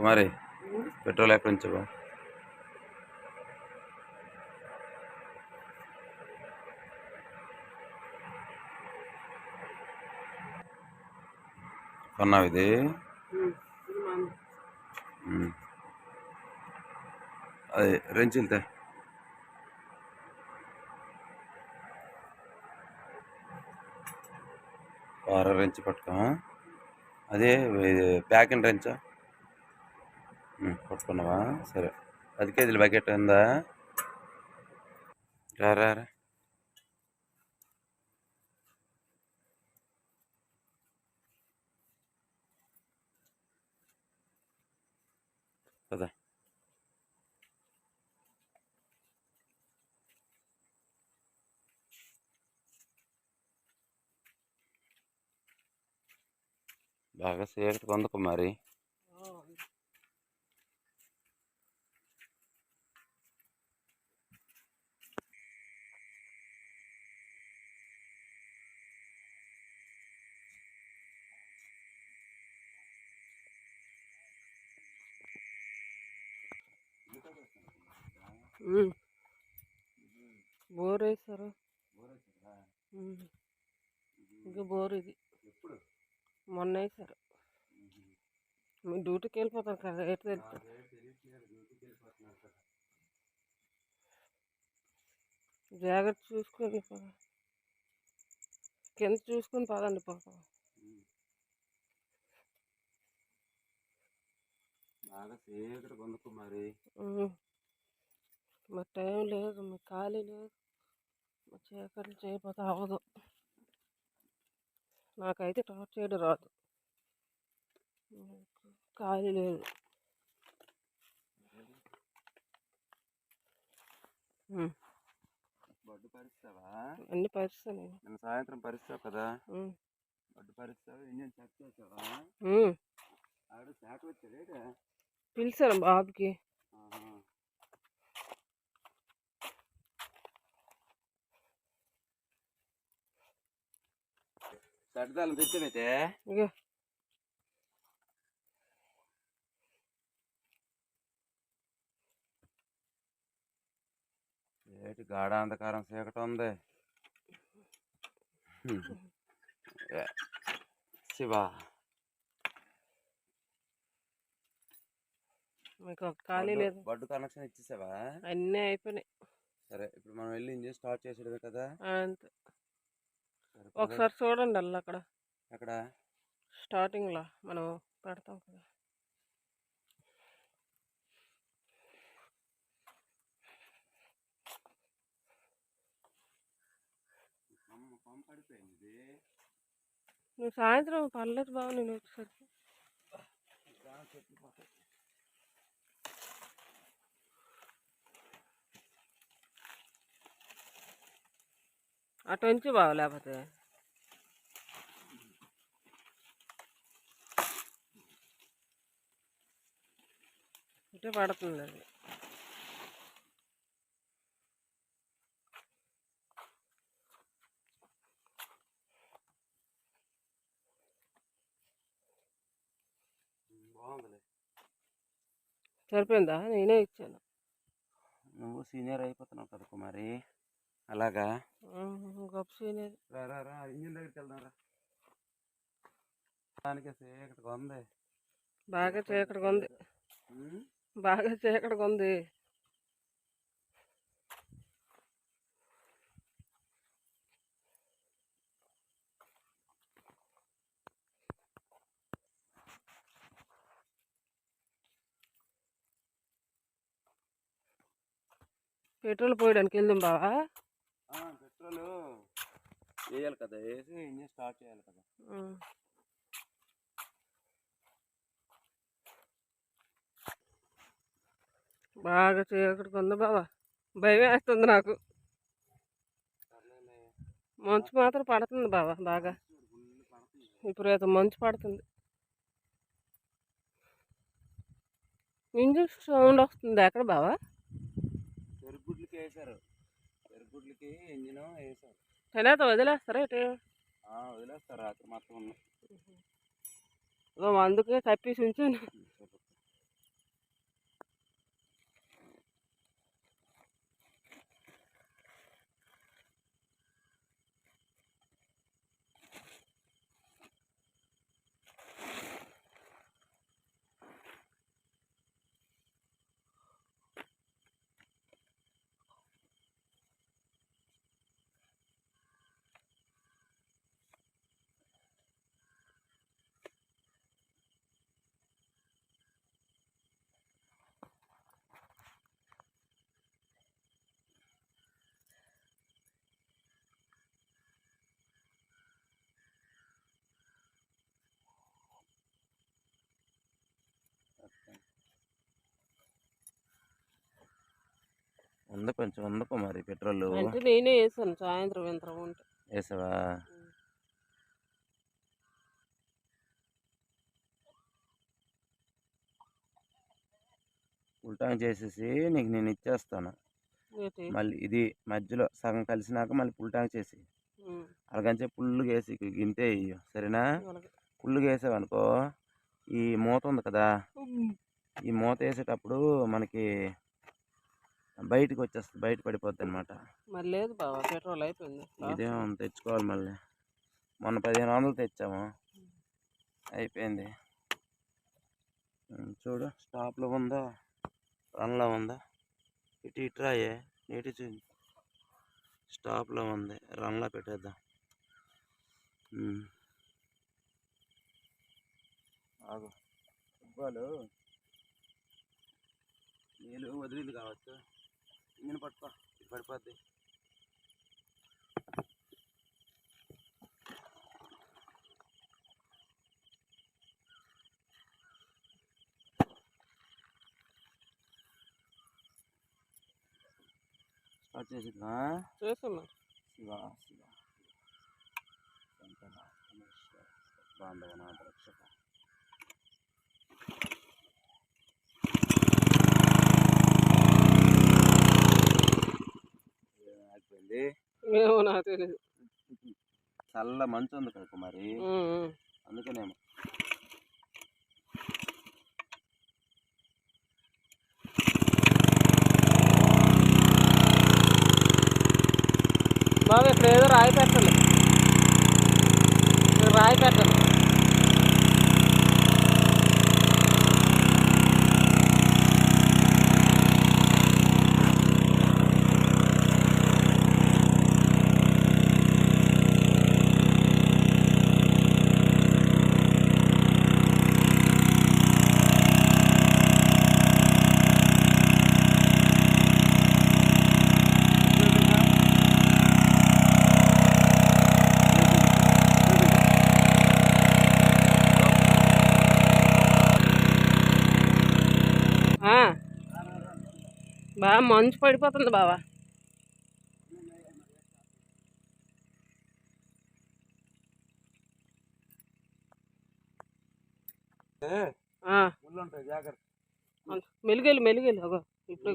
కుమారి petrol ఎక్కడి నుంచి బా కొన్నావు ఇది? అది రెంచి వెళ్తే పార రెంచి పట్టుకో అదే ఇది ప్యాకింగ్ రెంచా పట్టుకున్నావా సరే. పది కేజీల బకెట్ ఉందా? రా రా బాగా చీకటి కొందకు మరి. బోర్ వేస్తారు ఉమ్. ఇంకా బోర్ ఇది. మొన్న వేసారు మీ డ్యూటీకి వెళ్ళిపోతారు కదా ఎటు తెలుస్తుంది జాగ్రత్త చూసుకొని పద. కింద చూసుకొని పదండి పాపం. బాగా చీకటి కొందకు మరి. మరి టైం లేదు మీ ఖాళీ లేదు. మా చీకట్లు చేయకపోతే అవ్వదు. నాకైతే టార్చ్ చేయడం రాదు. ఖాళీ లేదు. బడ్డు పరిస్తావా? అన్ని పరిస్థితులు నేను. సాయంత్రం పరిస్తావు కదా. బడ్డు పరిస్తావు? ఇంజన్ చెక్ చేసావా. ఆవిడ శాఖ వచ్చాడే పిలిచాను బాబుకి. సడ్డాలు తెచ్చానైతే ఇక ఏటి గాఢ అంధకారం చీకటి ఉంది శివా. మీకు ఖాళీ లేదు. బడ్డు కనెక్షన్ ఇచ్చేసావా? అన్నీ అయిపోయినాయి. సరే ఇప్పుడు మనం వెళ్ళి ఇంజిన్ స్టార్ట్ చేసేయడమే కదా? అంతే. ఒకసారి చూడండి అల్ల అక్కడ. అక్కడ స్టార్టింగ్లో మనం పెడతాం కదా. నువ్వు సాయంత్రం పర్లేదు బాబు నేను వచ్చేసరికి అటు నుంచి బావ లేకపోతే? ఇటే పడుతుంది అది. సరిపోయిందా? నేనే ఇచ్చాను. నువ్వు సీనియర్ అయిపోతున్నావు కదా కుమారి. అలాగా? గొప్ప రా రా రా ఇంజిన్ దగ్గరికి వెళ్దాం రా. దానికి చీకటిగా ఉంది. బాగా చీకటిగా ఉంది. బాగా చీకటిగా ఉంది. పెట్రోల్ పోయడానికి వెళ్దాం బావా. వేయాలి కదా వేసి ఇంజిన్ స్టార్ట్ చేయాలి కదా. బాగా చీకటిగా ఉంది బావా? భయం వేస్తుంది నాకు. మంచు మాత్రం పడుతుంది బావా బాగా. విపరీతం మంచు పడుతుంది. ఇంజిన్ సౌండ్ వస్తుంది ఎక్కడ బావా? పెరుగుడ్లకి వేసారు పెరుగుడ్లకి ఇంజిన్ వేసారు తర్వాత వదిలేస్తారా ఇటు? వదిలేస్తారు? రాత్రి ఇగో అందుకే తప్పేసి ఉంచాను. ఉంది కొంచెం ఉంది మరి పెట్రోల్. అంటే నేనే వేసాను సాయంత్రం యంత్రం ఉంటే వేసావా? ట్యాంక్ చేసేసి నీకు నేను ఇచ్చేస్తాను. మళ్ళీ ఇది మధ్యలో సగం కలిసినాక మళ్ళీ ట్యాంక్ చేసి అలాగంటే ఫుల్గా వేసి గింతే ఇయ్యు సరేనా. ఫుల్గా వేసావనుకో ఈ మూత ఉంది కదా? ఈ మూత వేసేటప్పుడు మనకి బయటకు వచ్చేస్తుంది బయట పడిపోద్ది అనమాట మరి లేదు బావ పెట్రోల్ అయిపోయింది. ఇదేం తెచ్చుకోవాలి మళ్ళీ. మొన్న పదిహేను వందలు తెచ్చాము. అయిపోయింది. చూడు స్టాప్లో ఉందా? రన్లో ఉందా? ఇటు ఇటు రాయే నీటి చూ స్టాప్లో ఉంది. రన్లో పెట్టేద్దాం. ఆగు. ఫుట్బాల్. నీళ్ళు వదిలింది కావచ్చు. ఇంజిన్ పట్టుకో ఇటు పడిపోద్ది. స్టార్ట్ చేసిద్దా? చేసాం మరి శివ శివ. పరమేశ్వర బాంధవనాథ రక్షక ఏ, ఆగిపోయింది ఏమో నాకు తెలియదు చల్ల మంచు ఉంది కదా కుమారి. అందుకనేమో. బాబు ఇక్కడ ఏదో రాయి పెట్టాలి రాయి పెట్టాలి ఆ. బాగా మంచు పడిపోతుంది బావా. మెలుగెళ్ళు మెలుగెళ్ళు అగో ఇప్పుడే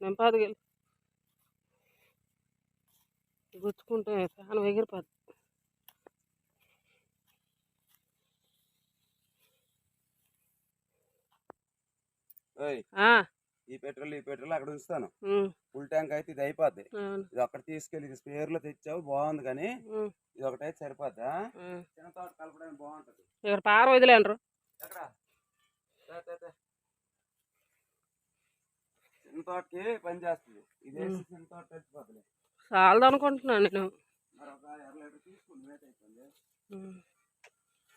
నింపాదిగెళ్ళు గుచ్చుకుంటే ఫ్యాన్ ఎగిరిపోద్ది ఈ పెట్రోల్ ఈ పెట్రోల్ అక్కడ ఉంచుతాను. ఫుల్ ట్యాంక్ అయితే ఇది అయిపోద్ది. ఇది అక్కడ తీసుకెళ్ళి ఇది స్పేర్లో తెచ్చావు బాగుంది కానీ ఇది ఒకటైతే సరిపోద్దా. చిన్న తోట కలపడానికి బాగుంటుంది. ఇక్కడ పార వదిలేండ్రు. ఎక్కడ. చిన్న తోటకి పని చేస్తుంది. ఇది చిన్న తోట తెచ్చిపోతుంది చాలదు అనుకుంటున్నాను నేను.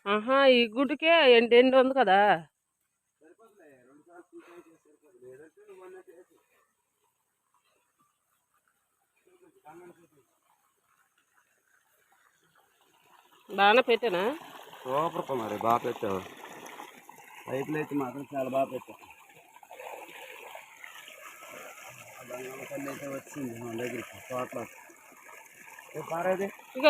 ఆహా ఈ గుడికే ఎండి ఎండి ఉంది కదా సరిపోతులే రెండు సార్లు తీసేసి సరిపోతుంది లేదంటే నువ్వు అన్నట్టు వేసి బాగానే పెట్టానా? సూపర్ కుమారి బాగా పెట్టావు. పైపులు అయితే మాత్రం చాలా బాగా పెట్టావు అయితే వచ్చింది మన దగ్గరికి తోటలో. పారేది ఇక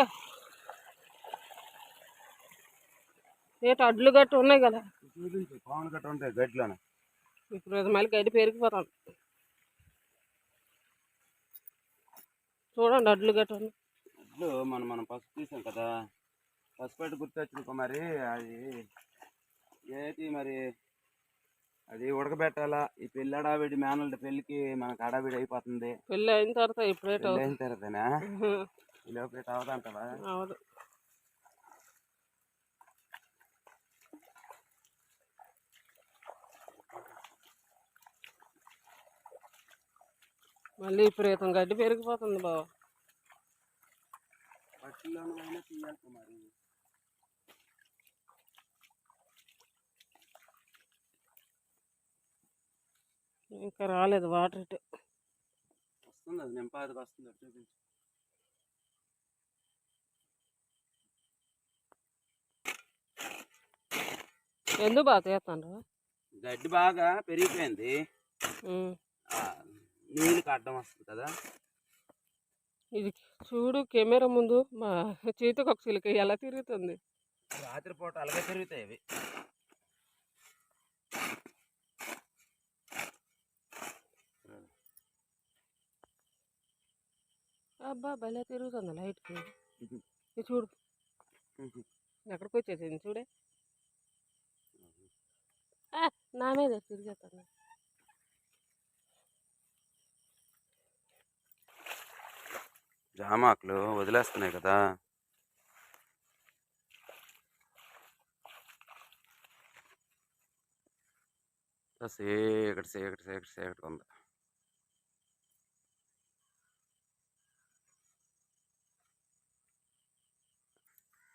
ఏట అడ్లు గట్టు ఉన్నాయి కదా. చూపించు పవన్ గట్ట ఉంటాయి గడ్లోన. ఇప్పుడు మళ్ళీ గడ్డి పెరిగిపోతాను చూడండి అడ్లు ఉన్నాయి ఇట్లు మనం మనం పసుపు తీసాం కదా. పసుపు పెట్టి గుర్తొచ్చింది కుమారి. అది ఏది మరి? అది ఉడకబెట్టాలా? ఈ పెళ్ళి అడావిడి మేనల్డ్ పెళ్ళికి మనకు అడావిడి అయిపోతుంది. పెళ్ళి అయిన తర్వాత ఇప్పుడేట పెళ్ళి అయిన తర్వాతనా? ఈ లోపల అవదంటావా అవదు మళ్ళీ విపరీతం గడ్డి పెరిగిపోతుంది బావ. కుమారి. ఇంకా రాలేదు వాటర్ ఇటు. వస్తుంది అది వస్తుంది చూపించు. ఎందుకు బాగా తీస్తాను గడ్డి బాగా పెరిగిపోయింది. నీళ్ళు కట్టడం వస్తుంది కదా? ఇది చూడు కెమెరా ముందు మా చేతికి ఒక చిలుక ఎలా తిరుగుతుంది? రాత్రిపూట అలాగే పెరుగుతాయి అవి. అబ్బా భలే తిరుగుతుంది లైట్కి. ఇది చూడు. ఎక్కడికి వచ్చేసింది? చూడే. నా మీద తిరిగేస్తాను. జామాకులు వదిలేస్తున్నాయి కదా. సేకటి సేకటి సేకటి సేకటి ఉంది.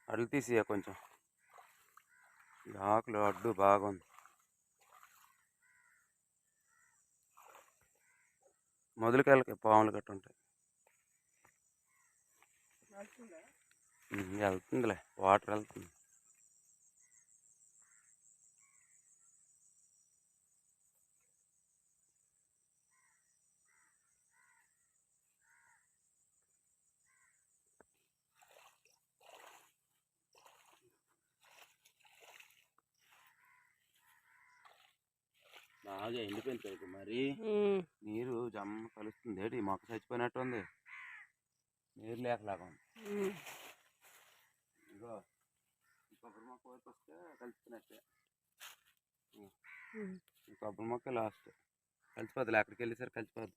అడ్లు తీసియా కొంచెం. ఈ ఆకులు అడ్డు బాగుంది మొదలుకెళ్ళకి పాములు గట్టు ఉంటాయి. వెళ్తుందిలే. వాటర్ వెళ్తుంది. బాగా ఎండిపోయింది మరి. నీరు జమ్మ కలుస్తుంది. ఏంటి మొక్క చచ్చిపోయినట్టు ఉంది నీరు లేకలాగా ఉంది. ఇగో కొబ్బరి మొక్క వరకు వస్తే. ఈ కొబ్బరి మొక్క లాస్ట్. కలిసిపోద్ది అక్కడికి వెళ్ళేసరికి కలిసిపోద్ది.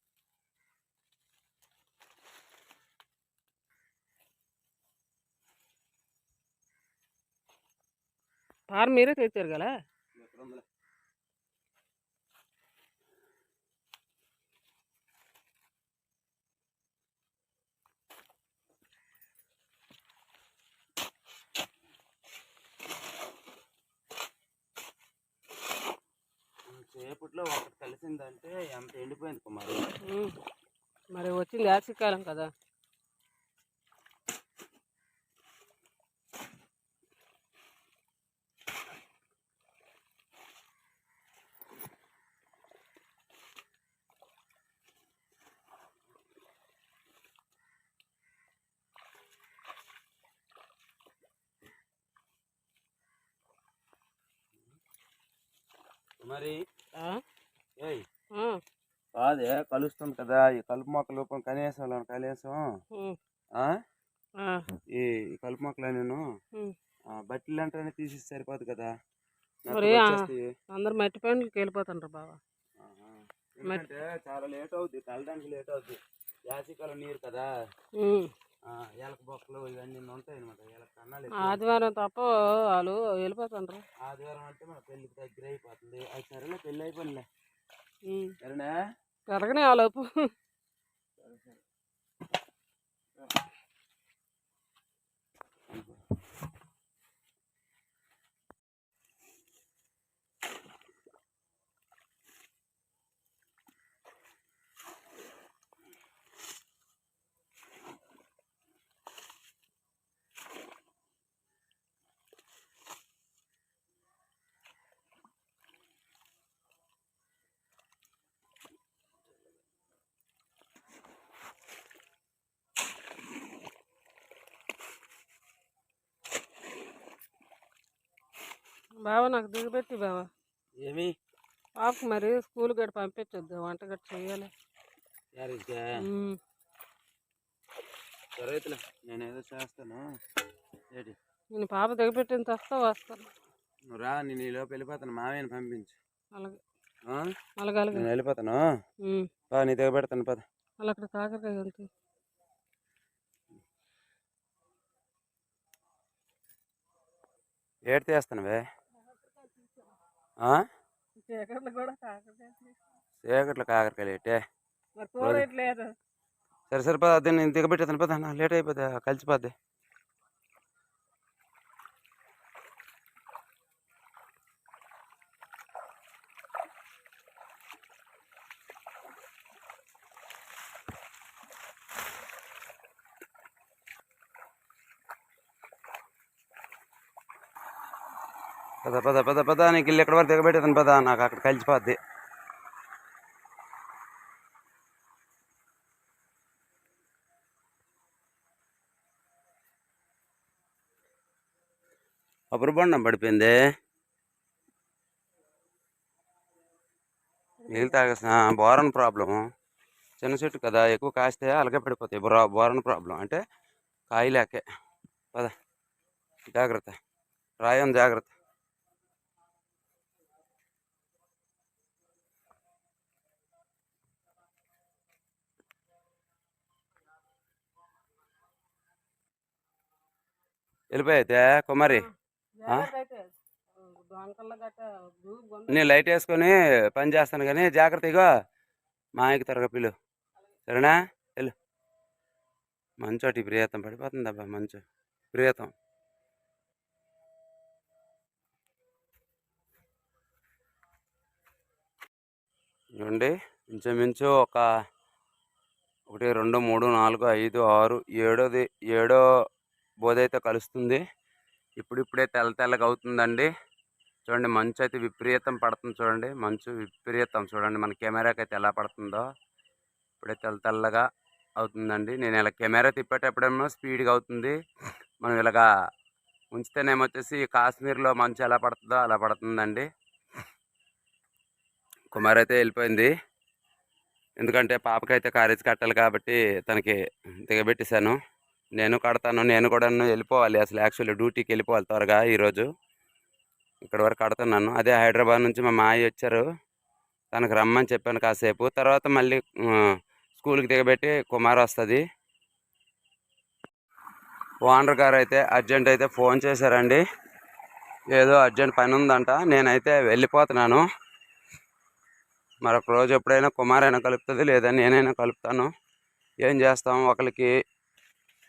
పార మీరే తెచ్చారు కదా? సేపట్లో ఒకటి కలిసిందంటే ఎంత ఎండిపోయింది కుమారు. మరి వచ్చింది యాసికాలం కదా మరి కాదే కలుస్తుంది కదా. ఈ కలుపు మొక్క లోపం కనీసం? ఆ, ఈ కలుపు మొక్కలు నేను. బట్టలు అంటే తీసి సరిపోదు కదా. మరి. అందరు మట్టి పనులకి వెళ్ళిపోతుండ్రు బాబా చాలా లేట్ అవుద్ది కలడానికి లేట్ అవుద్ది. యాసికాలం నీరు కదా. ఇవన్నీ ఉంటాయి అనమాట ఎలక కన్నాలు ఆదివారం తప్ప వాళ్ళు వెళ్ళిపోతుండ్రు. ఆదివారం అంటే మన పెళ్ళికి దగ్గర అయిపోతుంది. అది సరేలే పెళ్ళి అయిపోయిలే ఉమ్. సరేనా? పెరగనే ఆ బావ నాకు దిగబెట్టి బావ. ఏమి? పాపకు మరి స్కూల్ గడి పంపించొద్దు వంట గడి చేయాలి. నేను ఏదో చేస్తాను. ఏంటి? నేను పాప దిగబెట్టిన వస్తా వస్తాను. నువ్వు రా నేను ఈ లోపు వెళ్ళిపోతాను. మామయ్యని పంపించు. అలాగే? అలాగే అలాగే నేను వెళ్ళిపోతాను. పా నీ దగ్గర పెడతాను పద. అలా అక్కడ కాకరకాయ ఉంది ఏడు తీస్తానువే ఆ? చీకట్లో కాకరకాయలు ఏటే సరే సరే పద అదే నేను దిగబెట్టేస్తాను పద లేట్ అయిపోద్ది కలిసిపోద్ది. పద పద పద పద నీకు ఇల్లు ఎక్కడ వరకు దిగబెట్టేదని పద నాకు అక్కడ కలిసిపోద్ది. అప్పుడు బండం పడిపోయింది? నీళ్ళు తాగేసిన బోరన్ ప్రాబ్లం చిన్న చెట్టు కదా ఎక్కువ కాస్తే అలాగే పడిపోతాయి. బ్రా బోరన్ ప్రాబ్లం అంటే కాయలేకే. పద జాగ్రత్త. రాయం జాగ్రత్త. వెళ్ళిపోయితే కుమారి నేను లైట్ వేసుకొని పని చేస్తాను కానీ జాగ్రత్తగా మా ఆయనకి త్వరగా పిలు. సరేనా? వెళ్ళు. మంచోటి ప్రియతం పడిపోతుంది అబ్బా మంచు. ప్రియతం. ఇవ్వండి ఇంచుమించు ఒక ఒకటి రెండు మూడు నాలుగు ఐదు ఆరు ఏడోది ఏడో బోధైతే కలుస్తుంది. ఇప్పుడిప్పుడే తెల్ల తెల్లగా అవుతుందండి చూడండి మంచు అయితే విపరీతం పడుతుంది చూడండి. మంచు విపరీతం చూడండి మన కెమెరాకి అయితే ఎలా పడుతుందో. ఇప్పుడే తెల్ల తెల్లగా అవుతుందండి. నేను ఇలా కెమెరా తిప్పేటప్పుడేమో స్పీడ్గా అవుతుంది. మనం ఇలాగా ఉంచితేనేమో వచ్చేసి కాశ్మీర్లో మంచు ఎలా పడుతుందో అలా పడుతుందండి. కుమార్ అయితే వెళ్ళిపోయింది. ఎందుకంటే పాపకైతే కారేజ్ కట్టాలి కాబట్టి తనకి దిగబెట్టేశాను. నేను కడతాను నేను కూడా వెళ్ళిపోవాలి. అసలు యాక్చువల్లీ డ్యూటీకి వెళ్ళిపోవాలి త్వరగా ఈరోజు. ఇక్కడ వరకు కడుతున్నాను. అదే హైదరాబాద్ నుంచి మా మాయ వచ్చారు. తనకు రమ్మని చెప్పాను కాసేపు. తర్వాత మళ్ళీ స్కూల్కి దిగబెట్టి కుమార్ వస్తుంది. ఓనర్ గారు అయితే అర్జెంట్ అయితే ఫోన్ చేశారండి. ఏదో అర్జెంట్ పని ఉందంట. నేనైతే వెళ్ళిపోతున్నాను. మరొక రోజు ఎప్పుడైనా కుమార్ అయినా కలుపుతుంది లేదా నేనైనా కలుపుతాను. ఏం చేస్తాం? ఒకరికి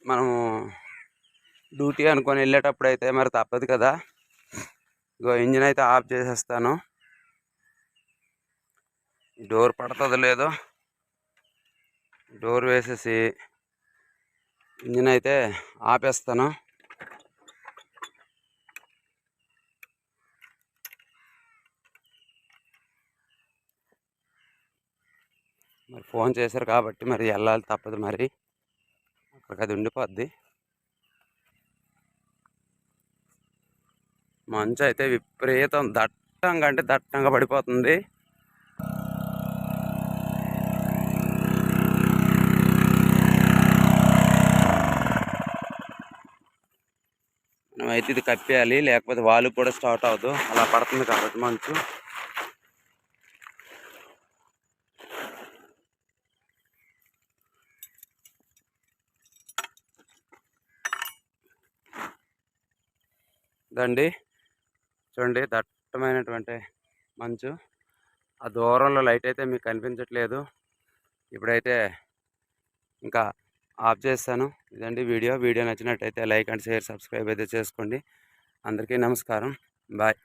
మనము డ్యూటీ అనుకొని వెళ్ళేటప్పుడు అయితే మరి తప్పదు కదా. ఇగో ఇంజిన్ అయితే ఆఫ్ చేసేస్తాను. డోర్ పడుతుందో లేదో డోర్ వేసేసి ఇంజిన్ అయితే ఆపేస్తాను. మరి ఫోన్ చేశారు కాబట్టి మరి వెళ్ళాలి తప్పదు మరి. అక్కడికి అది ఉండిపోద్ది. మంచు అయితే విపరీతం దట్టంగా అంటే దట్టంగా పడిపోతుంది. మనం అయితే ఇది కప్పేయాలి లేకపోతే వాళ్ళు కూడా స్టార్ట్ అవ్వదు. అలా పడుతుంది కాబట్టి మంచు. ఇదండి చూడండి దట్టమైనటువంటి మంచు. ఆ దూరంలో లైట్ అయితే మీకు కనిపించట్లేదు. ఇప్పుడైతే ఇంకా ఆఫ్ చేస్తాను. ఇదండి వీడియో. వీడియో నచ్చినట్టయితే లైక్ అండ్ షేర్ సబ్స్క్రైబ్ అయితే చేసుకోండి. అందరికీ నమస్కారం. బాయ్.